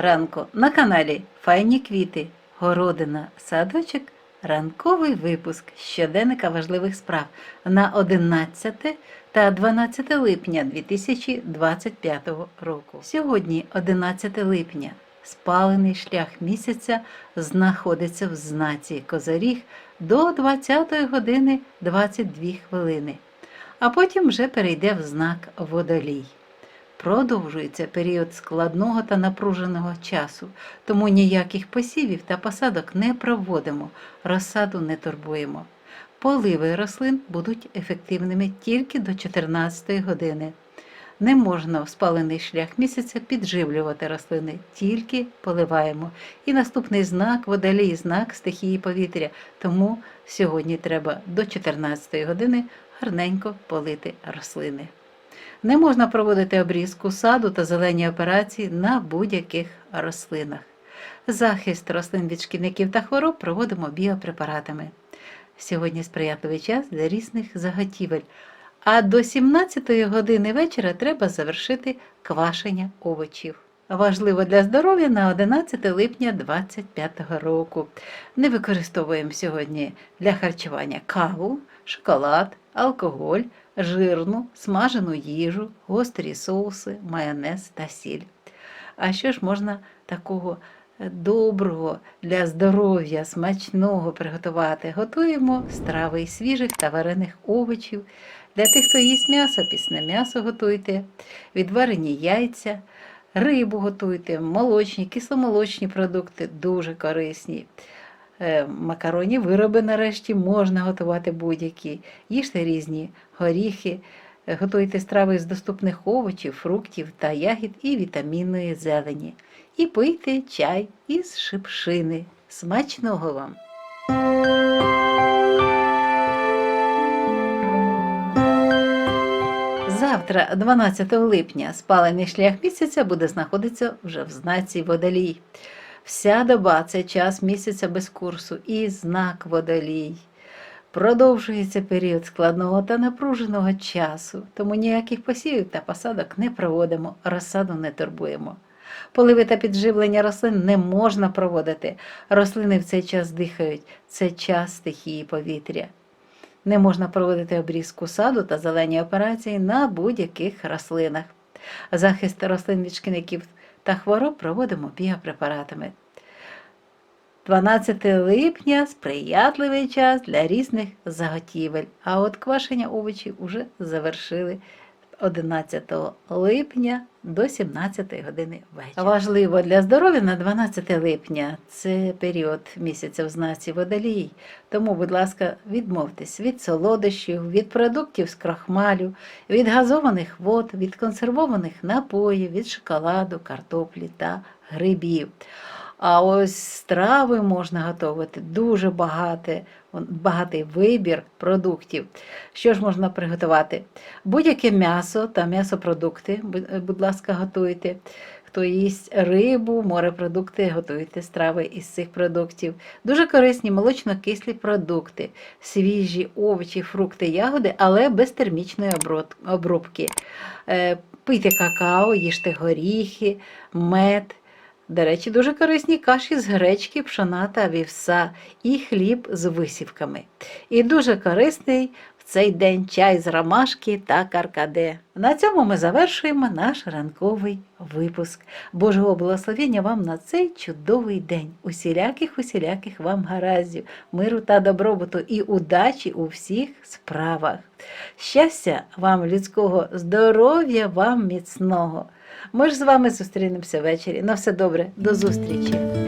ранку на каналі Файні квіти, городина, садочок, ранковий випуск щоденника важливих справ на 11 та 12 липня 2025 року. Сьогодні, 11 липня, спалений шлях місяця знаходиться в знаці Козаріг до 20 години 22 хвилини, а потім вже перейде в знак Водолій. Продовжується період складного та напруженого часу, тому ніяких посівів та посадок не проводимо, розсаду не турбуємо. Поливи рослин будуть ефективними тільки до 14 години. Не можна в спалений шлях місяця підживлювати рослини, тільки поливаємо. І наступний знак водолій, знак стихії повітря. Тому сьогодні треба до 14 години гарненько полити рослини. Не можна проводити обрізку саду та зелені операції на будь-яких рослинах. Захист рослин від шкідників та хвороб проводимо біопрепаратами. Сьогодні сприятливий час для різних заготівель, а до 17 години вечора треба завершити квашення овочів. Важливо для здоров'я на 11 липня 2025 року. Не використовуємо сьогодні для харчування каву, шоколад, алкоголь, жирну, смажену їжу, гострі соуси, майонез та сіль. А що ж можна такого доброго для здоров'я, смачного приготувати? Готуємо страви із свіжих та варених овочів. Для тих, хто їсть м'ясо, пісне м'ясо готуйте, відварені яйця, рибу готуйте, молочні, кисломолочні продукти дуже корисні. Е, Макаронні вироби нарешті можна готувати будь-які. Їжте різні горіхи, е, готуйте страви з доступних овочів, фруктів та ягід і вітамінної зелені. І пийте чай із шипшини. Смачного вам! Завтра, 12 липня, спалений шлях місяця буде знаходитися вже в знаці водолій. Вся доба це час місяця без курсу і знак водолій. Продовжується період складного та напруженого часу, тому ніяких посівів та посадок не проводимо, розсаду не турбуємо. Поливи та підживлення рослин не можна проводити. Рослини в цей час дихають, це час стихії повітря. Не можна проводити обрізку саду та зелені операції на будь-яких рослинах. Захист рослин від шкідників та хвороб проводимо біопрепаратами. 12 липня сприятливий час для різних заготівель, а от квашення овочів уже завершили 11 липня до 17 години вечора. Важливо для здоров'я на 12 липня це період місяця в знаці водолій. Тому, будь ласка, відмовтесь від солодощів, від продуктів з крахмалю, від газованих вод, від консервованих напоїв, від шоколаду, картоплі та грибів. А ось страви можна готувати дуже багато, багатий вибір продуктів. Що ж можна приготувати? Будь-яке м'ясо та м'ясопродукти, будь- будь ласка, готуйте. Хто їсть рибу, морепродукти, готуйте страви із цих продуктів. Дуже корисні молочно-кислі продукти, свіжі овочі, фрукти, ягоди, але без термічної обробки. Е, Пийте какао, їжте горіхи, мед. До речі, дуже корисні каші з гречки, пшона та вівса і хліб з висівками. І дуже корисний в цей день чай з ромашки та каркаде. На цьому ми завершуємо наш ранковий випуск. Божого благословення вам на цей чудовий день. Усіляких, усіляких вам гараздів, миру та добробуту і удачі у всіх справах. Щастя вам людського, здоров'я вам міцного. Ми ж з вами зустрінемося ввечері. На все добре, до зустрічі!